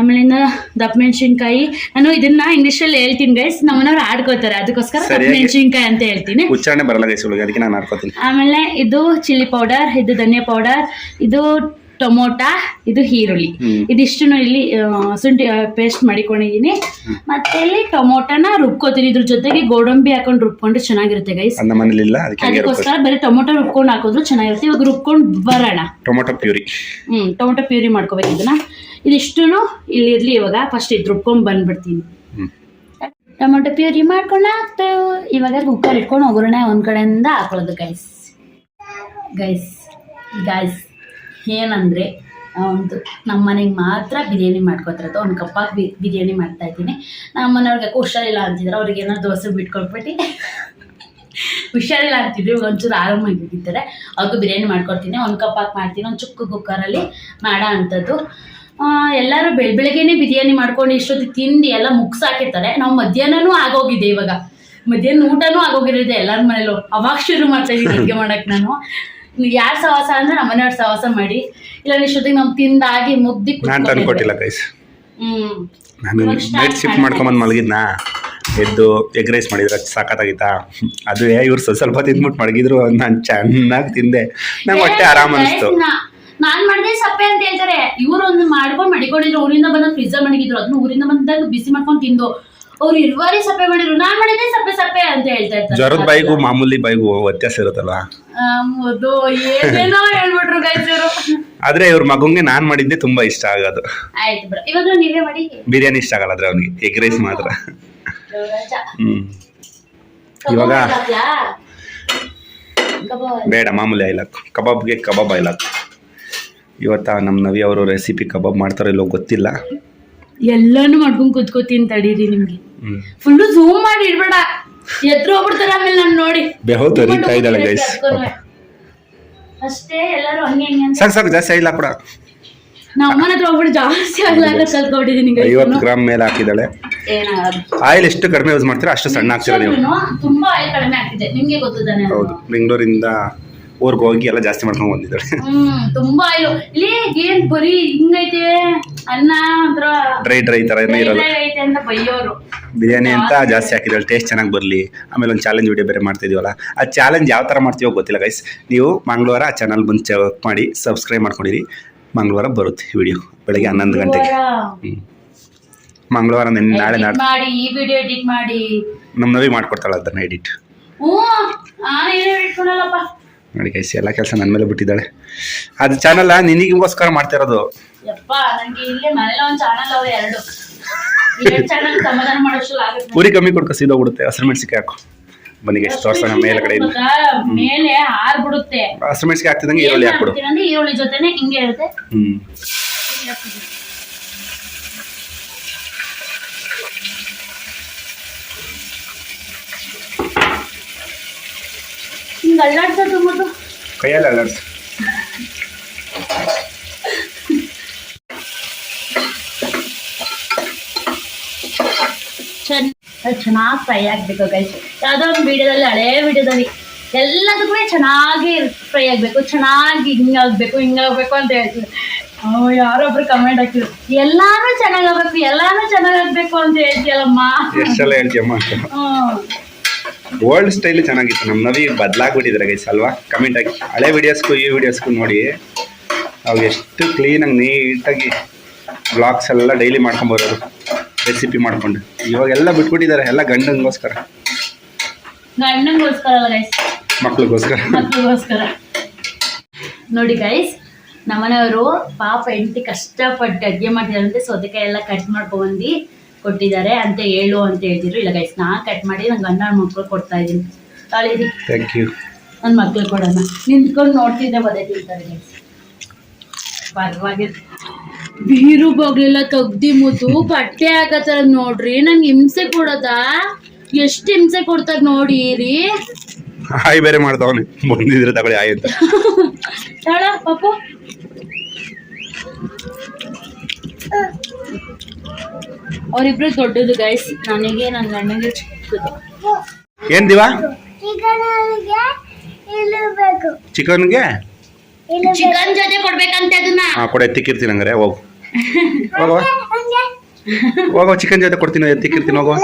ಆಮೇಲಿಂದ ದಪ್ಪ ಮೆಣಸಿನ್ಕಾಯಿ ನಾನು ಇದನ್ನ ಇಂಗ್ಲೀಷಲ್ಲಿ ಹೇಳ್ತೀನಿ ಗೈಸ್ ನಮ್ಮನವ್ರು ಆಡ್ಕೋತಾರೆ ಅದಕ್ಕೋಸ್ಕರ ದಪ್ಪ. ಮೆಣಸಿನ್ಕಾಯಿ ಅಂತ ಹೇಳ್ತೀನಿ. ಉಚ್ಚಾರಣೆ ಬರಲ್ಲ ಗೈಸ್ ಅದಕ್ಕೆ ನಾನು ಆಡ್ಕೋತೀನಿ. ಆಮೇಲೆ ಇದು ಚಿಲ್ಲಿ ಪೌಡರ್ ಇದು ಧನಿಯಾ ಪೌಡರ್ ಇದು ಟೊಮೊಟಾ ಇದು ಈರುಳ್ಳಿ. ಇದಿಷ್ಟು ಇದಿಷ್ಟನ್ನು ಇಲ್ಲಿ ಶುಂಠಿ ಪೇಸ್ಟ್ ಮಾಡಿಕೊಂಡಿದ್ದೀನಿ. ಮತ್ತೆ ಇಲ್ಲಿ ಟೊಮೊಟೊನ ರುಬ್ಕೋತೀನಿ. ಇದ್ರ ಜೊತೆಗೆ ಗೋಡಂಬಿ ಹಾಕೊಂಡು ರುಬ್ಕೊಂಡ್ರೆ ಚೆನ್ನಾಗಿರುತ್ತೆ ಗೈಸ್ ಅದಕ್ಕೋಸ್ಕರ ಬರೀ ಟೊಮೊಟೊ ರುಬ್ಕೊಂಡು ಹಾಕೋದ್ರು ಚೆನ್ನಾಗಿರುತ್ತೆ. ಇವಾಗ ರುಬ್ಕೊಂಡು ಬರೋಣ. Tomato puree. ಹ್ಮ್ ಟೊಮೊಟೊ ಪ್ಯೂರಿ ಮಾಡ್ಕೋಬೇಕು ಇದನ್ನ. ಇದಿಷ್ಟು ಇಲ್ಲಿ ಇರ್ಲಿ ಇವಾಗ. ಫಸ್ಟ್ ಇದು ರುಬ್ಕೊಂಡ್ ಬಂದ್ಬಿಡ್ತೀನಿ. ಟೊಮೊಟೊ ಪ್ಯೂರಿ ಮಾಡ್ಕೊಂಡು ಹಾಕ್ತೇವೆ ಇವಾಗ ಕುಕ್ಕರ್ ಇಟ್ಕೊಂಡು ಒಗ್ಗರಣೆ ಒಂದ್ ಕಡೆಯಿಂದ ಹಾಕೊಳ್ಳೋದು ಗೈಸ್ ಗೈಸ್ ಗೈಸ್ ಏನಂದ್ರೆ ಒಂದು ನಮ್ಮ ಮನೆಗೆ ಮಾತ್ರ ಬಿರಿಯಾನಿ ಮಾಡ್ಕೊತಿರೋದು. ಒಂದು ಕಪ್ಪಾಗಿ ಬಿ, ಬಿರಿಯಾನಿ ಮಾಡ್ತಾ ಇದ್ದೀನಿ. ನಮ್ಮ ಮನೆಯವ್ರಿಗೆ ಹುಷಾರಿಲ್ಲ ಅಂತಿದ್ರು. ಅವ್ರಿಗೆ ಏನಾದ್ರು ದೋಸೆ ಬಿಟ್ಕೊಟ್ಬಿಟ್ಟು ಹುಷಾರಿಲ್ಲ ಅಂತಿದ್ರು. ಇವಾಗ ಒಂಚೂರು ಆರಾಮಾಗಿದ್ದಾರೆ ಅವ್ರಿಗೂ ಬಿರಿಯಾನಿ ಮಾಡ್ಕೊಡ್ತೀನಿ. ಒಂದು ಕಪ್ ಮಾಡ್ತೀನಿ. ಒಂದು ಚಿಕ್ಕ ಕುಕ್ಕರಲ್ಲಿ ಮಾಡೋ ಅಂಥದ್ದು ಎಲ್ಲರೂ ಬೆಳ, ಬೆಳಗ್ಗೆನೆ ಬಿರಿಯಾನಿ ಮಾಡ್ಕೊಂಡು ಇಷ್ಟೊತ್ತು ತಿಂದು ಎಲ್ಲ ಮುಗ್ಸಾಕಿರ್ತಾರೆ. ನಾವು ಮಧ್ಯಾಹ್ನನೂ ಆಗೋಗಿದೆ ಇವಾಗ. ಮಧ್ಯಾಹ್ನ ಊಟನೂ ಆಗೋಗಿರೋದೆ ಎಲ್ಲರ ಮನೇಲೂ. ಅವಾಗ ಶುರು ಮಾಡ್ತಾ ಇದ್ದೀನಿ ಅಡುಗೆ ಮಾಡೋಕೆ ನಾನು. ಯಾರು ಸಹವಾಸ ಅಂದ್ರೆ ನಮ್ಮ ಮನೆಯವ್ರ ಸಹವಾಸ ಮಾಡಿ. ಇಲ್ಲ ಇಷ್ಟೊತ್ತಿಗೆ ನಾವು ತಿಂದಾಗಿ ಮುದ್ದಿ ನಾನು ತಂದು ಕೊಟ್ಟಿಲ್ಲ ಗೈಸ್ ಹ್ಮ್. ನಾನು ನೈಟ್ ಶಿಫ್ಟ್. ಮಾಡ್ಕೊಂಬಂದು ಮಲಗಿದ್ನಾ ಎದ್ದು ಎಗ್ ರೈಸ್ ಮಾಡಿದ್ರೆ ಸಾಕತ್ತಾಗಿತ್ತಾ ಅದು ಇವ್ರು ಸ್ವಲ್ಪ ಸ್ವಲ್ಪ ತಿಂದ್ಬಿಟ್ಟು ಮಡಗಿದ್ರು ನಾನು ಚೆನ್ನಾಗಿ ತಿಂದೆ. ನಂಗೆ ಹೊಟ್ಟೆ ಆರಾಮ್ ಅನಿಸ್ತು. ನಾನ್ ಮಾಡಿದೆ ಸಪ್ಪೆ ಅಂತ ಹೇಳ್ತಾರೆ. ಇವ್ರು ಒಂದು ಮಾಡ್ಕೊಂಡು ಮಡಿಕೊಂಡಿದ್ರು ಊರಿಂದ ಬಂದ ಪಿಜ್ಜಾ ಮಡಗಿದ್ರು ಅದನ್ನ ಊರಿಂದ ಬಂದಾಗ ಬಿಸಿ ಮಾಡ್ಕೊಂಡು ತಿಂದು. ಅವ್ರು ಇರುವಾರಿ ಸಪ್ಪೆ ಮಾಡಿದ್ರು. ನಾನ್ ಮಾಡಿದೆ ಸಪ್ಪೆ ಸಪ್ಪೆ ಅಂತ ಹೇಳ್ತಾ ಇರ್ತಾರೆ. ಜ್ವರದ ಬೈಗೂ ಮಾಮೂಲಿ ಬೈಗೂ ವ್ಯತ್ಯಾಸ ಇರುತ್ತಲ್ವಾ? ಏನೇನೋ ಹೇಳ್ಬಿಟ್ರು ಆದ್ರೆ ಇವ್ರ ಮಗುಂಗೆ ನಾನ್ ಮಾಡಿದ್ದೆ ತುಂಬಾ ಇಷ್ಟ ಆಗೋದು. ಆಯ್ತು ಬಿಡ. ಇವಾಗ ನೀವೇ ಮಾಡಿ? ಬಿರಿಯಾನಿ ಇಷ್ಟ ಆಗಲ್ಲ ಆದ್ರೆ ಅವ್ನಿಗೆ ಎಗ್ ರೈಸ್ ಮಾತ್ರ. ಹ್ಮ್. ಇವಾಗ? ಬೇಡ ಮಾಮೂಲಿ ಐಲಾಕ್ ಕಬಾಬ್ಗೆ ಕಬಾಬ್ ಐಲಾಕ್ ಇವತ್ತ ನಮ್ಮ ನವಿ ಅವರು ರೆಸಿಪಿ ಕಬಾಬ್ ಮಾಡ್ತಾರೋ ಇಲ್ಲೋ ಗೊತ್ತಿಲ್ಲ. ಎಲ್ಲಾನು ಮಾಡ್ಕೊಂಡು ಕುತ್ಕೋತೀನಿ ತಡೀರಿ ನಿಮ್ಗೆ. ಫುಲ್ ಜೂಮ್ ಝೂಮ್ ಮಾಡಿ ಇಡ್ಬೇಡ. ಎದ್ರು ಹೋಗ್ಬಿಡ್ತಾರೆ ಆಮೇಲೆ ನಾನು ನೋಡಿ. ಬೆಹೋ ತರಿತಾ ಇದ್ದಾಳೆ ಗೈಸ್ ಅಷ್ಟೇ ಎಲ್ಲರೂ ಹಂಗೆ ಹಂಗೆ ಸಾಕು ಸಾಕು ಜಾಸ್ತಿ ಆಯಿಲ್ ಕೂಡ ನಮ್ಮ ಅಮ್ಮನ ಹತ್ರ ಹೋಗ್ಬಿಟ್ಟು ಜಾಸ್ತಿ ಆಗ್ಲಾಗ ಕಲ್ತ್ಕೊಂಡಿದ್ದೀನಿ ಐವತ್ತು ಗ್ರಾಮ್ ಮೇಲೆ ಹಾಕಿದ್ದಾಳೆ. ಆಯಿಲ್ ಎಷ್ಟು ಕಡಿಮೆ ಯೂಸ್ ಮಾಡ್ತೀರಾ? ಅಷ್ಟು ಸಣ್ಣ ಹಾಕ್ತೀರಾ ನೀವು? ತುಂಬಾ ಆಯಿಲ್ ಕಡಿಮೆ ಆಗ್ತಿದೆ. ನಿಮಗೆ ಗೊತ್ತು ಹೌದು. ಬೆಂಗಳೂರಿಂದ ಊರ್ಗೆ ಹೋಗಿ ಎಲ್ಲ ಜಾಸ್ತಿ ಮಾಡ್ಕೊಂಡು ಬಂದಿದ್ದಾಳೆ. ತುಂಬಾ ಆಯ್ಲು. ಇಲ್ಲಿ ಏನ್ ಬರೀ ಹಿಂಗೈತೆ? ಅನ್ನ ಡ್ರೈ ಡ್ರೈ ಏನೂ ಇರೋದು ಬಿರಿಯಾನಿ ಅಂತ ಜಾಸ್ತಿ ಹಾಕಿದ್ರು ಟೇಸ್ಟ್ ಚೆನ್ನಾಗಿ ಬರಲಿ. ಆಮೇಲೆ ಒಂದು ಚಾಲೆಂಜ್ ವಿಡಿಯೋ ಬೇರೆ ಮಾಡ್ತಿದ್ದೀವಲ್ಲ ಆ ಚಾಲೆಂಜ್ ಯಾವ ಥರ ಮಾಡ್ತೀವೋ ಗೊತ್ತಿಲ್ಲ ಗೈಸ್ ನೀವು ಮಂಗಳವಾರ ಆ ಚಾನಲ್ ಬಂದು ಚೆಕ್ ಮಾಡಿ ಸಬ್ಸ್ಕ್ರೈಬ್ ಮಾಡ್ಕೊಂಡಿರಿ. ಮಂಗಳವಾರ ಬರುತ್ತೆ ವಿಡಿಯೋ ಬೆಳಗ್ಗೆ ಹನ್ನೊಂದು ಗಂಟೆಗೆ. ಮಂಗಳವಾರ ನಾಳೆ Edit ಮಾಡಿ ಈ ವಿಡಿಯೋ ಎಡಿಟ್ ಮಾಡಿ. ನಮ್ಮ ನವಿ ಮಾಡ್ಕೊಡ್ತಾಳೆ ಅದನ್ನ ಎಡಿಟ್ ನೋಡಿ ಗೈಸ್ ಎಲ್ಲ ಕೆಲಸ ನನ್ನ ಮೇಲೆ ಬಿಟ್ಟಿದ್ದಾಳೆ. ಅದು ಚಾನಲ್ ನಿನಗೋಸ್ಕರ ಮಾಡ್ತಾ ಇರೋದು. ಯಪ್ಪ ನಂಗೆ ಇಲ್ಲೇ ಮನೇಲಿ ಒಂದ್ ಚಾನಲ್ ಅವ ಎರಡು. ಎರಡು ಚಾನಲ್ ಸಮಾಧಾನ ಮಾಡೋಷ್ಟು ಆಗುತ್ತೆ. ಪೂರಿ ಕಮ್ಮಿ ಕೊಡ್ಕ ಸೀದೋಗ್ಬಿಡುತ್ತೆ ಹಸಿರು ಮೆಣಸಿಗೆ ಹಾಕು. ಮನೆಗೆ ಎಷ್ಟು ತೋರ್ಸೋಣ ಮೇಲ್ಗಡೆ ಇಲ್ಲ? ಮೇಲೆ ಹಾರ್ ಬಿಡುತ್ತೆ ಹಸಿರು ಮೆಣಸಿಗೆ ಹಾಕ್ತಿದಂಗೆ ಈರುಳ್ಳಿ ಹಾಕ್ಬಿಡು. ಅಂದ್ರೆ ಈರುಳ್ಳಿ ಜೊತೆನೆ ಹಿಂಗೆ ಇರುತ್ತೆ. ಹ್ಮ್. ಹಿಂಗೆ ತುಂಬಿಟ್ಟು ಕೈಯಲ್ಲಿ ಅಲ್ಲಾಡ್ಸು. ಚೆನ್ನ ಚೆನ್ನಾಗಿ ಫ್ರೈ ಆಗ್ಬೇಕು ಗೈಸ್ ಯಾವುದೋ ಒಂದು ವಿಡಿಯೋದಲ್ಲಿ ಹಳೆ ವಿಡಿಯೋದಲ್ಲಿ ಎಲ್ಲದಕ್ಕೂ ಚೆನ್ನಾಗಿ ಫ್ರೈ ಆಗಬೇಕು ಚೆನ್ನಾಗಿ ಹಿಂಗಾಗ್ಬೇಕು ಹಿಂಗಾಗ್ಬೇಕು ಅಂತ ಹೇಳ್ತಿದ್ರು. ಯಾರೊಬ್ರು ಕಮೆಂಟ್ ಹಾಕಿದ್ರು ಎಲ್ಲಾನು ಚೆನ್ನಾಗಾಗ್ಬೇಕು ಎಲ್ಲಾನು ಚೆನ್ನಾಗಾಗ್ಬೇಕು ಅಂತ ಹೇಳ್ತೀಯಲ್ಲಮ್ಮ? ಎಷ್ಟೆಲ್ಲ ಹೇಳ್ತೀಯಮ್ಮ ಓಲ್ಡ್ ಸ್ಟೈಲ್ ಚೆನ್ನಾಗಿತ್ತು ನಮ್ಮ ನವಿ ಬದಲಾಗ್ಬಿಟ್ಟಿದ್ರೆ ಗೈಸ್ ಅಲ್ವಾ? ಕಮೆಂಟ್ ಹಾಕಿ. ಹಳೆ ವಿಡಿಯೋಸ್ಗೂ ಈ ವಿಡಿಯೋಸ್ಗೂ ನೋಡಿ ಅವು ಎಷ್ಟು ಕ್ಲೀನಾಗಿ ನೀಟಾಗಿ ಬ್ಲಾಗ್ಸ್ ಎಲ್ಲ ಡೈಲಿ ಮಾಡ್ಕೊಂಬರೋದು ರೆಸಿಪಿ ಮಾಡ್ಕೊಂಡು. ಇವಾಗೆಲ್ಲ ಬಿಟ್ಬಿಟ್ಟಿದ್ದಾರೆ ಎಲ್ಲ ಗಂಡನಿಗೋಸ್ಕರ ಮಕ್ಳಿಗೋಸ್ಕರ. ಮಕ್ಳಿಗೋಸ್ಕರ. ನೋಡಿ ಗೈಸ್ ನಮ್ಮನೆಯವರು ಪಾಪ ಹೆಂಡತಿ ಕಷ್ಟಪಟ್ಟು ಅಡುಗೆ ಅಂತ ಸೌತೆಕಾಯಿ ಎಲ್ಲ ಕಟ್ ಮಾಡ್ಕೊಂಡ್ಬಂದು ಕೊಟ್ಟಿದ್ದಾರೆ ಅಂತ ಹೇಳು ಅಂತ ಹೇಳ್ತಿದ್ರು. ಇಲ್ಲ ಗೈಸ್ ನಾ ಕಟ್ ಮಾಡಿ ನನ್ನ ಗಂಡ ಮಕ್ಕಳು ಕೊಡ್ತಾ ಇದ್ದೀನಿ. ತಾಳಿರಿ ಥ್ಯಾಂಕ್ ಯು ನನ್ನ ಮಕ್ಳು ಕೊಡೋಣ. ನಿಂತ್ಕೊಂಡು ನೋಡ್ತಿದ್ದೆ ಬದೇ ತಿಂತಾರೆ ಗೈಸ್ ಪರವಾಗಿಲ್ಲ. ಬೀರು ಬಾಗ್ಲೆಲ್ಲ ತೆಗ್ದಿ ಮುದ್ದು ಬಟ್ಟೆ ಹಾಕತ್ತಾರ ನೋಡ್ರಿ ನಂಗೆ ಹಿಂಸೆ ಕೊಡದಾ? ಎಷ್ಟು ಹಿಂಸೆ ಕೊಡ್ತಾರ ನೋಡಿರಿ ಹಾಯ್ ಬೇರೆ ಮಾಡ್ದವನೆ ಬಂದಿದ್ರೆ ತಗೊಳ್ಳಿ ಹಾಯ್ ಅಂತ. ತಾಳ ಪಾಪು. ಅವರಿಬ್ರು ದೊಡ್ಡದು ಗೈಸ್ ನನಗೆ ನನ್ನ ಗಂಡನಿಗೆ ಚಿಕ್ಕದು. ಏನ್ ದಿವಾ? ಚಿಕನ್ಗೆ ಚಿಕನ್ ಜೊತೆ ಕೊಡ್ಬೇಕಂತ ಅದನ್ನ. ಹಾ ಕೊಡ ಎತ್ತಿಕ್ಕಿರ್ತೀನಿ ಹಂಗಾರೆ ಹೋಗು. ಹೋಗೋ. ಹೋಗೋ. ಚಿಕನ್ ಜೊತೆ ಕೊಡ್ತೀನಿ ಎತ್ತಿಕ್ಕಿರ್ತೀನಿ ಹೋಗೋ.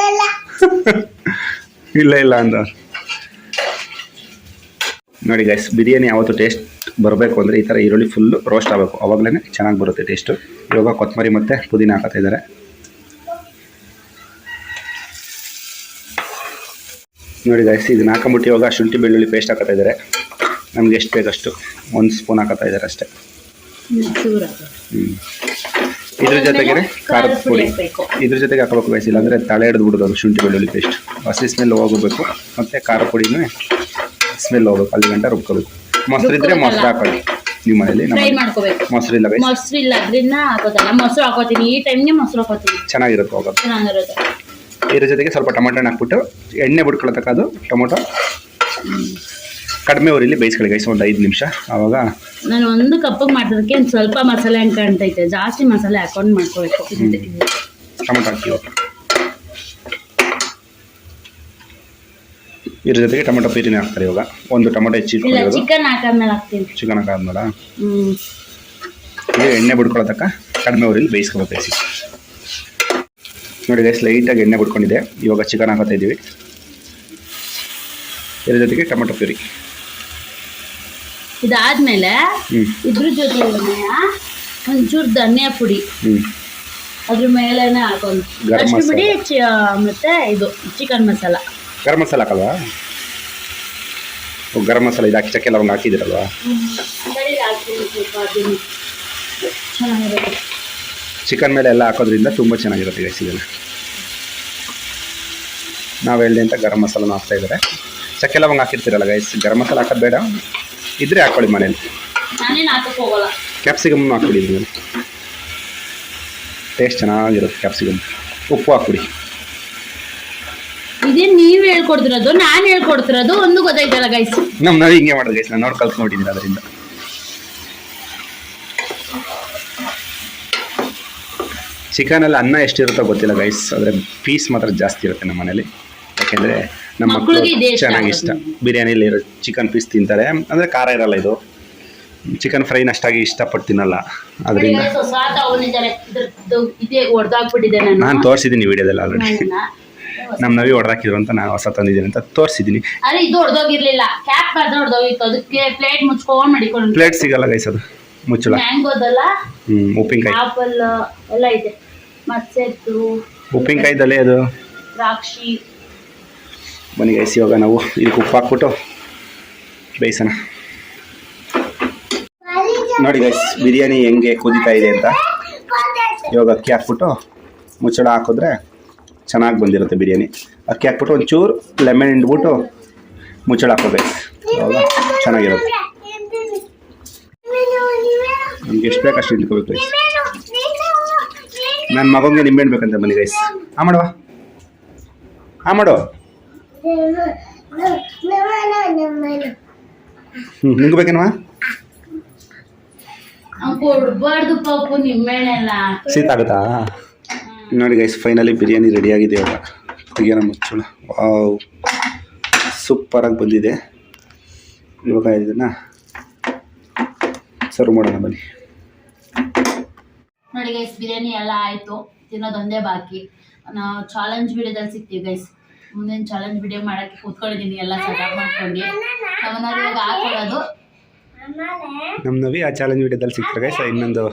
ಇಲ್ಲ ಇಲ್ಲ. ಅಂದ. ನೋಡಿ ಗೈಸ್ ಬಿರಿಯಾನಿ ಯಾವತ್ತು ಟೇಸ್ಟ್ ಬರಬೇಕು ಅಂದರೆ ಈ ಥರ ಈರುಳ್ಳಿ ಫುಲ್ಲು ರೋಸ್ಟ್ ಆಗಬೇಕು. ಅವಾಗಲೇ ಚೆನ್ನಾಗಿ ಬರುತ್ತೆ ಟೇಸ್ಟು ಇವಾಗ ಕೊತ್ತಂಬರಿ ಮತ್ತು ಪುದೀನ ಹಾಕತ್ತಾ ಇದ್ದಾರೆ ನೋಡಿ ಗೈಸ್ ಇದನ್ನ ಹಾಕೊಂಬಿಟ್ಟು ಇವಾಗ ಶುಂಠಿ ಬೆಳ್ಳುಳ್ಳಿ ಪೇಸ್ಟ್ ಹಾಕ್ತಾ ಇದ್ದಾರೆ ನಮ್ಗೆ ಎಷ್ಟು ಬೇಕಷ್ಟು ಒಂದು ಸ್ಪೂನ್ ಹಾಕತ್ತಾ ಇದ್ದಾರೆ ಅಷ್ಟೇ. ಹ್ಞೂ. ಇದ್ರ ಜೊತೆಗೆ ಖಾರದ ಪುಡಿ ಇದ್ರ ಜೊತೆಗೆ ಹಾಕಬೇಕು ಗೈಸ್ ಇಲ್ಲಾಂದರೆ ತಳೆ ಹಿಡಿದು ಬಿಡೋದು ಅದು ಶುಂಠಿ ಬೆಳ್ಳುಳ್ಳಿ ಪೇಸ್ಟ್ ಹಸಿ ಸ್ಮೆಲ್ ಹೋಗಬೇಕು. ಮತ್ತು ಖಾರ ಪುಡಿನೂ ಸ್ಮೆಲ್ ಹೋಗ್ಬೇಕು. ಅಲ್ಲಿ ಗಂಟೆ ರುಬ್ಕೋಬೇಕು. ಮೊಸರು ಇದ್ರೆ ಮೊಸರು ಹಾಕೊಳ್ಳಿ. ನಿಮ್ಮ ಮನೆಯಲ್ಲಿ ಮನೇಲಿ. ಮೊಸರು ಇಲ್ಲ ಮೊಸರು ಇಲ್ಲ ಅದರಿಂದ ಹಾಕೋದಲ್ಲ. ಮೊಸರು ಹಾಕೋತೀನಿ. ಈ ಟೈಮ್ಗೆ ಮೊಸರು ಹಾಕೋತೀನಿ. ಚೆನ್ನಾಗಿರುತ್ತೆ ಹೋಗೋದು. ಚೆನ್ನಾಗಿರುತ್ತೆ. ಇದ್ರ ಜೊತೆಗೆ ಸ್ವಲ್ಪ ಟೊಮೆಟೊ ಹಾಕ್ಬಿಟ್ಟು ಎಣ್ಣೆ ಬಿಟ್ಕೊಳತಕ್ಕ ಅದು ಟೊಮೊಟೊ. ಕಡಿಮೆ ಊರಿಲಿ ಬೇಯಿಸ್ಕೊಳ್ಳಿ ಗೈಸ್ ಒಂದು ಐದು ನಿಮಿಷ. ಆವಾಗ ನಾನು ಒಂದು ಕಪ್ಪಿಗೆ ಮಾಡೋದಕ್ಕೆ ಒಂದು ಸ್ವಲ್ಪ ಮಸಾಲೆ ಅಂತ ಕಾಣ್ತೈತೆ. ಜಾಸ್ತಿ ಮಸಾಲೆ ಹಾಕೊಂಡು ಮಾಡ್ಕೋಬೇಕು. ಟೊಮೆಟೊ ಹಾಕ್ತೀವಿ. ಇದ್ರ ಜೊತೆಗೆ ಟೊಮೊಟೊ ಪೀರಿನೇ ಹಾಕ್ತಾರೆ ಇವಾಗ. ಒಂದು ಟೊಮೊಟೊ ಹೆಚ್ಚಿ ಚಿಕನ್ ಹಾಕಾದ್ಮೇಲೆ ಹಾಕ್ತೀನಿ. ಚಿಕನ್ ಹಾಕಾದ್ಮೇಲೆ? ಎಣ್ಣೆ ಬಿಡ್ಕೊಳತಕ್ಕ ಕಡಿಮೆ ಊರಿಲಿ ಬೇಯಿಸ್ಕೋಬೇಕು ಬೇಯಿಸಿ ನೋಡಿ ಗೈಸ್ ಲೈಟಾಗಿ ಎಣ್ಣೆ ಬಿಡ್ಕೊಂಡಿದೆ ಇವಾಗ ಚಿಕನ್ ಹಾಕೋತಾ ಇದ್ದೀವಿ ಇದ್ರ ಜೊತೆಗೆ ಟೊಮೊಟೊ ಪ್ಯೂರಿ. ಇದಾದ್ಮೇಲೆ ಇದ್ರ ಜೊತೆ ಒಂಚೂರು ಧನಿಯಾ ಪುಡಿ. ಅದ್ರ ಮೇಲೆನೆ ಹಾಕೊಂಡು ಅಷ್ಟು. ಬಿಡಿ ಮತ್ತೆ ಇದು ಚಿಕನ್ ಮಸಾಲ. ಗರಂ ಮಸಾಲ ಹಾಕಲ್ವಾ? ಗರಂ ಮಸಾಲ ಇದು ಹಾಕಿ ಚಕ್ಕೆ ಲವಂಗ ಹಾಕಿದಿರಲ್ವಾ. ಚೆನ್ನಾಗಿರುತ್ತೆ. ಚಿಕನ್ ಮೇಲೆ ಎಲ್ಲ ಹಾಕೋದ್ರಿಂದ ತುಂಬ ಚೆನ್ನಾಗಿರುತ್ತೆ ಗೈಸ್ ಇದನ್ನು ನಾವು ಹೇಳಿದೆ ಅಂತ ಗರಂ ಮಸಾಲನ ಹಾಕ್ತಾ ಇದ್ದಾರೆ. ಚಕ್ಕೆ ಲವಂಗ ಹಾಕಿರ್ತೀರಲ್ಲ ಗೈಸ್ ಗರಂ ಮಸಾಲ ಹಾಕೋದು ಬೇಡ. ಇದ್ರೆ ಹಾಕೊಳ್ಳಿ ಮನೇಲಿ ಕ್ಯಾಪ್ಸಿಕಮ್ ಹಾಕ್ಬಿಡಿ ಟೇಸ್ಟ್ ಚೆನ್ನಾಗಿರುತ್ತೆ ಕ್ಯಾಪ್ಸಿಕಮ್. ಉಪ್ಪು ಹಾಕ್ಬಿಡಿ. ಇದೇ ನೀವು ಹೇಳ್ಕೊಡ್ತಿರೋದು ನಾನು ಹೇಳ್ಕೊಡ್ತಿರೋದು ಒಂದು ಗೊತ್ತಾಯ್ತಲ್ಲ ಗೈಸ್ ನಮ್ಮ ನಾವು ಹಿಂಗೆ ಮಾಡೋದು ಗೈಸ್ ನಾನು ನೋಡಿ ಕಲ್ತ್ಕೊಂಡಿದ್ದೀನಿ ಅದರಿಂದ. ಚಿಕನಲ್ಲಿ ಅನ್ನ ಎಷ್ಟಿರುತ್ತೋ ಗೊತ್ತಿಲ್ಲ ಗೈಸ್ ಆದರೆ ಪೀಸ್ ಮಾತ್ರ ಜಾಸ್ತಿ ಇರುತ್ತೆ ನಮ್ಮ ಮನೇಲಿ ಯಾಕೆಂದರೆ ನಮ್ಮ ಮಕ್ಕಳು ಚೆನ್ನಾಗಿ ಇಷ್ಟ. ಆಗುತ್ತೆ. ಬಿರಿಯಾನಿಲಿ ಇರೋ ಚಿಕನ್ ಪೀಸ್ ತಿಂತಾರೆ. ಅಂದರೆ ಖಾರ ಇರಲ್ಲ ಇದು. ಚಿಕನ್ ಫ್ರೈನ ಅಷ್ಟಾಗಿ ಇಷ್ಟಪಟ್ಟು ತಿನ್ನಲ್ಲ. ಅದರಿಂದ ನಾನು. ತೋರಿಸಿದ್ದೀನಿ ವಿಡಿಯೋದಲ್ಲಿ ಆಲ್ರೆಡಿ ನಮ್ಮ ನವಿ ಹೊಡೆದಾಕಿದ್ರು ಅಂತ ನಾನು ಹೊಸ ತಂದಿದ್ದೀನಿ ಅಂತ ತೋರಿಸಿದ್ದೀನಿ. ಪ್ಲೇಟ್ ಸಿಗಲ್ಲ ಗೈಸ್ ಅದು. ಹ್ಞೂ ಉಪ್ಪಿನಕಾಯಿ. ಆಪಲ್ ಎಲ್ಲ ಇದೆ. ಮತ್ಸೆತ್ತು ಉಪ್ಪಿನಕಾಯ್ದಲ್ಲೇ ಅದು? ದ್ರಾಕ್ಷಿ. ಬನ್ನಿ ಗೈಸ್ ಇವಾಗ ನಾವು ಇದಕ್ಕೆ ಉಪ್ಪು ಹಾಕ್ಬಿಟ್ಟು ಬೇಯಿಸೋಣ. ನೋಡಿ ಗೈಸ್ ಬಿರಿಯಾನಿ ಹೆಂಗೆ ಕುದಿತಾ ಇದೆ ಅಂತ. ಇವಾಗ ಅಕ್ಕಿ ಹಾಕ್ಬಿಟ್ಟು ಮುಚ್ಚಳ ಹಾಕಿದ್ರೆ ಚೆನ್ನಾಗಿ ಬಂದಿರುತ್ತೆ ಬಿರಿಯಾನಿ. ಅಕ್ಕಿ ಹಾಕ್ಬಿಟ್ಟು ಒಂಚೂರು ಲೆಮನ್ ಹಿಂಡ್ಬಿಟ್ಟು ಮುಚ್ಚಳ ಹಾಕೋಬೇಕು ಇವಾಗ ಚೆನ್ನಾಗಿರುತ್ತೆ. ನಮ್ಗೆ ಎಷ್ಟು ಬೇಕು ಅಷ್ಟು ಹಿಂಡ್ಕೋಬೇಕು ಗೈಸ್ ನನ್ನ ಮಗಂಗೆ ನಿಂಬೆಹಣ್ಣು ಬೇಕಂತ ಬನ್ನಿ ಗೈಸ್ ಆ ಮಾಡುವ ಆ ಮಾಡು. ಹ್ಞೂ ನಿಂಗೆ ಬೇಕೇನವಾ ಕೊಡ್ಬಾರ್ದು ಪಾಪು ನಿಮ್ಮೆಣ್ಣೆಲ್ಲ ಶೀತ ಆಗುತ್ತಾ? ನೋಡಿ ಗೈಸ್ ಫೈನಲಿ ಬಿರಿಯಾನಿ ರೆಡಿ ಆಗಿದೆ ಇವಾಗ. ತೆಗಿಯೋಣ ಮುಚ್ಚಳ. ವಾವ್ ಸೂಪರಾಗಿ ಬಂದಿದೆ. ಇವಾಗ ಇದನ್ನ ಸರ್ವ್ ಮಾಡೋಣ ಬನ್ನಿ. ನೋಡಿ ಗೈಸ್ ಬಿರಿಯಾನಿ ಎಲ್ಲ ಆಯ್ತು. ತಿನ್ನೋದೊಂದೇ ಬಾಕಿ. ನಾವು ಚಾಲೆಂಜ್ ವಿಡಿಯೋದಲ್ಲಿ ಸಿಗ್ತೀವಿ ಗೈಸ್ ಮುಂದಿನ ಚಾಲೆಂಜ್ ವಿಡಿಯೋ ಮಾಡಕ್ಕೆ ಕೂತ್ಕೊಂಡಿದ್ದೀನಿ ಎಲ್ಲ ಸೆಟಪ್ ಮಾಡ್ಕೊಂಡು. ಇವಾಗ ಹಾಕೊಳ್ಳೋದು ನಮ್ಮ ನವಿ ಆ ಚಾಲೆಂಜ್ ವಿಡಿಯೋದಲ್ಲಿ ಸಿಗ್ತಾರೆ ಗೈಸ್ ಇನ್ನೊಂದು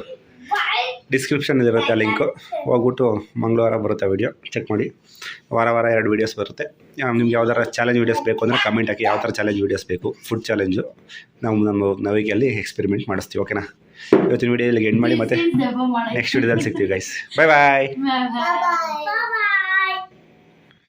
ಡಿಸ್ಕ್ರಿಪ್ಷನ್ ಇರುತ್ತೆ ಲಿಂಕು ಹೋಗ್ಬಿಟ್ಟು ಮಂಗಳವಾರ ಬರುತ್ತೆ ವಿಡಿಯೋ ಚೆಕ್ ಮಾಡಿ. ವಾರ ವಾರ ಎರಡು ವೀಡಿಯೋಸ್ ಬರುತ್ತೆ. ನಿಮ್ಗೆ ಯಾವ್ದಾರ ಚಾಲೆಂಜ್ ವೀಡಿಯೋಸ್ ಬೇಕು ಅಂದರೆ ಕಮೆಂಟ್ ಹಾಕಿ ಯಾವ ಥರ ಚಾಲೆಂಜ್ ವೀಡಿಯೋಸ್ ಬೇಕು ಫುಡ್ ಚಾಲೆಂಜು ನಾವು ನಮ್ಮ ನವಿಗೆ ಅಲ್ಲಿ ಎಕ್ಸ್ಪೆರಿಮೆಂಟ್ ಮಾಡಿಸ್ತೀವಿ ಓಕೆನಾ ಇವತ್ತಿನ ವಿಡಿಯೋ ಇಲ್ಲಿಗೆ ಎಂಡ್ ಮಾಡಿ ಮತ್ತೆ ನೆಕ್ಸ್ಟ್ ವೀಡಿಯೋದಲ್ಲಿ ಸಿಗ್ತೀವಿ ಗೈಸ್ ಬಾಯ್ ಬಾಯ್.